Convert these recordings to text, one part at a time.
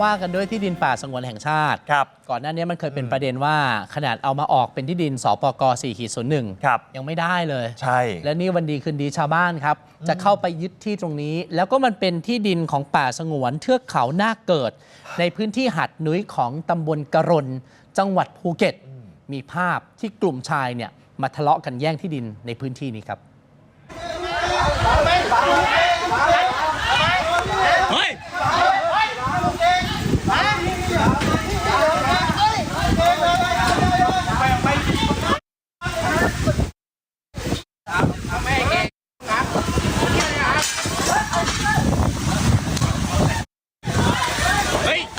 ว่ากันด้วยที่ดินป่าสงวนแห่งชาติ ครับ ก่อนหน้านี้มันเคยเป็นประเด็นว่าขนาดเอามาออกเป็นที่ดินสปก4ขีดศูนย์หนึ่งครับ ยังไม่ได้เลย ใช่ และนี่วันดีคืนดีชาวบ้านครับ จะเข้าไปยึดที่ตรงนี้ แล้วก็มันเป็นที่ดินของป่าสงวนเทือกเขาหน้าเกิด ในพื้นที่หัดหนุ้ยของตำบลกระรนจังหวัดภูเก็ต มีภาพที่กลุ่มชายเนี่ยมาทะเลาะกันแย่งที่ดินในพื้นที่นี้ครับ เฮ้ย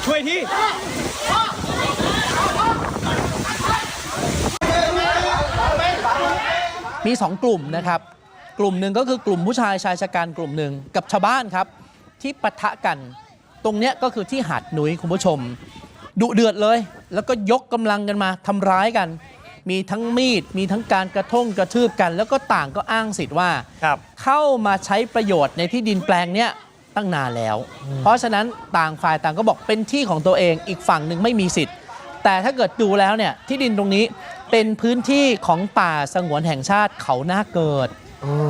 ช่วยที่ มี 2 กลุ่มนะครับ กลุ่มหนึ่งก็คือกลุ่มผู้ชายชายชะกันกลุ่มหนึ่งกับชาวบ้านครับ ที่ปะทะกัน ตรงเนี้ยก็คือที่หาดหนุยคุณผู้ชมดุเดือดเลย แล้วก็ยกกำลังกันมาทำร้ายกัน มีทั้งมีดมีทั้งการกระท่งกระทืบกัน แล้วก็ต่างก็อ้างสิทธิ์ว่าครับเข้ามาใช้ประโยชน์ในที่ดินแปลงเนี้ยตั้งนานแล้ว เพราะฉะนั้นต่างฝ่ายต่างก็บอกเป็นที่ของตัวเอง อีกฝั่งหนึ่งไม่มีสิทธิ์ แต่ถ้าเกิดดูแล้วเนี่ยที่ดินตรงนี้เป็นพื้นที่ของป่าสงวนแห่งชาติเขาหน้าเกิด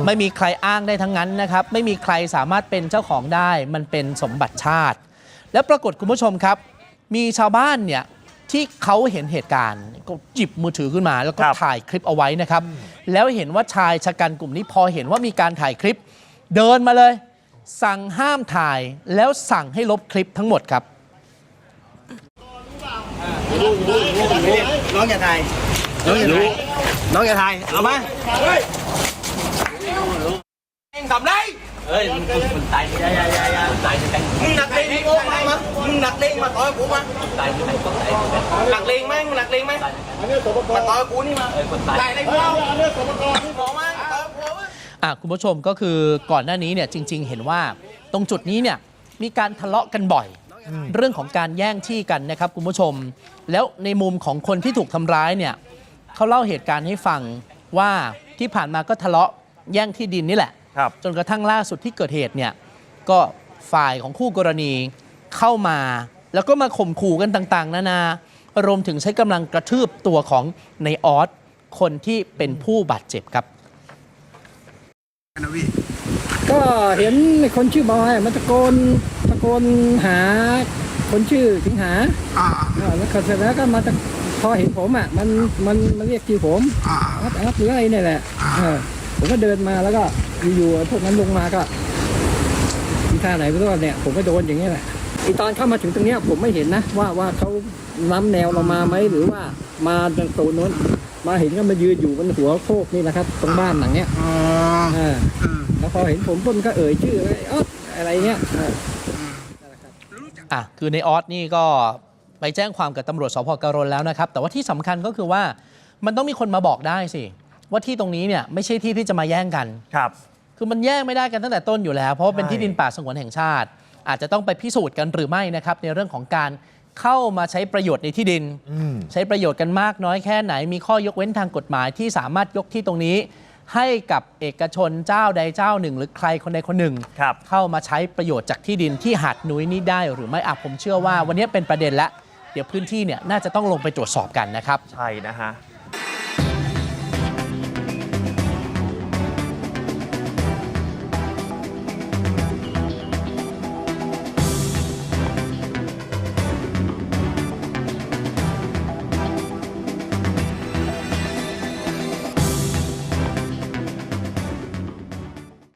ไม่มีใครอ้างได้ทั้งนั้นนะครับ ไม่มีใครสามารถเป็นเจ้าของได้ มันเป็นสมบัติชาติ แล้วปรากฏคุณผู้ชมครับ มีชาวบ้านเนี่ยที่เขาเห็นเหตุการณ์ก็จิบมือถือขึ้นมาแล้วก็ครับถ่ายคลิปเอาไว้นะครับ แล้วเห็นว่าชายชะกันกลุ่มนี้พอเห็นว่ามีการถ่ายคลิป เดินมาเลย สั่งห้ามถ่ายแล้วสั่งให้ลบคลิปทั้งหมดครับ น้องอย่าถ่ายน้องอย่าถ่ายน้องอย่าถ่ายเอามาเองทำไรเฮ้ยมึงมึงตายอย่าอย่าอย่าอย่าตายมึงหนักเลงดิโอ้มามามึงหนักเลงมาต่อยกูมาหนักเลงไหมมึงหนักเลงไหมมาต่อยกูนี่มาตายเลยกูเอาเรื่องสมกรที่บอกมาต่อยกูมาอะคุณผู้ชมก็คือก่อนหน้านี้เนี่ยจริง ๆ เห็นว่าตรงจุดนี้เนี่ยมีการทะเลาะกันบ่อย เรื่องของการแย่งที่กันนะครับคุณผู้ชม แล้วในมุมของคนที่ถูกทำร้ายเนี่ยเขาเล่าเหตุการณ์ให้ฟังว่าที่ผ่านมาก็ทะเลาะแย่งที่ดินนี่แหละ ครับ จนกระทั่งล่าสุดที่เกิดเหตุเนี่ยก็ฝ่ายของคู่กรณีเข้ามา แล้วก็มาข่มขู่กันต่างๆ นานารวมถึงใช้กำลังกระทืบตัวของในออสคนที่เป็นผู้บาดเจ็บครับ ก็เห็นคนชื่อบอยมันตะโกน ตะโกนหาคนชื่อสิงหาเออแล้วก็เสร็จแล้วก็มาตะพอเห็นผมอะมันมันมันเรียกชื่อผมอัดอัดหรืออะไรเนี่ยแหละเออผมก็เดินมาแล้วก็อยู่ๆพวกนั้นลงมาก็ทีท่าไหนไม่รู้เนี่ยผมก็โดนอย่างนี้ยแหละอีตอนเข้ามาถึงตรงเนี้ยผมไม่เห็นนะ ว่าว่าเขาล้ำแนวเรามาไหมหรือว่ามาตรงโซนโน้น มาเห็นก็มายืนอยู่บนหัวโคกนี่แหละครับ ตรงบ้านหลังเนี้ยเออแล้วพอเห็นผมปุ๊บมันก็เอ่ยชื่อไอ้อ๊อดอะไรเงี้ยเอออะคือในออสนี่ก็ไปแจ้งความกับตำรวจสพกรณแล้วนะครับ แต่ว่าที่สำคัญก็คือว่ามันต้องมีคนมาบอกได้สิ ว่าที่ตรงนี้เนี่ยไม่ใช่ที่ที่จะมาแย่งกัน ครับ คือมันแย่งไม่ได้กันตั้งแต่ต้นอยู่แล้ว เพราะว่าเป็นใช่ที่ดินป่าสงวนแห่งชาติ อาจจะต้องไปพิสูจน์กันหรือไม่นะครับในเรื่องของการเข้ามาใช้ประโยชน์ในที่ดิน อืม ใช้ประโยชน์กันมากน้อยแค่ไหน มีข้อยกเว้นทางกฎหมายที่สามารถยกที่ตรงนี้ ให้กับเอกชนเจ้าใดเจ้าหนึ่ง หรือใครคนใดคนหนึ่ง ครับ เข้ามาใช้ประโยชน์จากที่ดินที่หาดนุ้ยนี้ได้ หรือไม่อะผมเชื่อว่าวันนี้เป็นประเด็นแล้วเดี๋ยวพื้นที่เนี่ยน่าจะต้องลงไปตรวจสอบกันนะครับ ใช่นะฮะ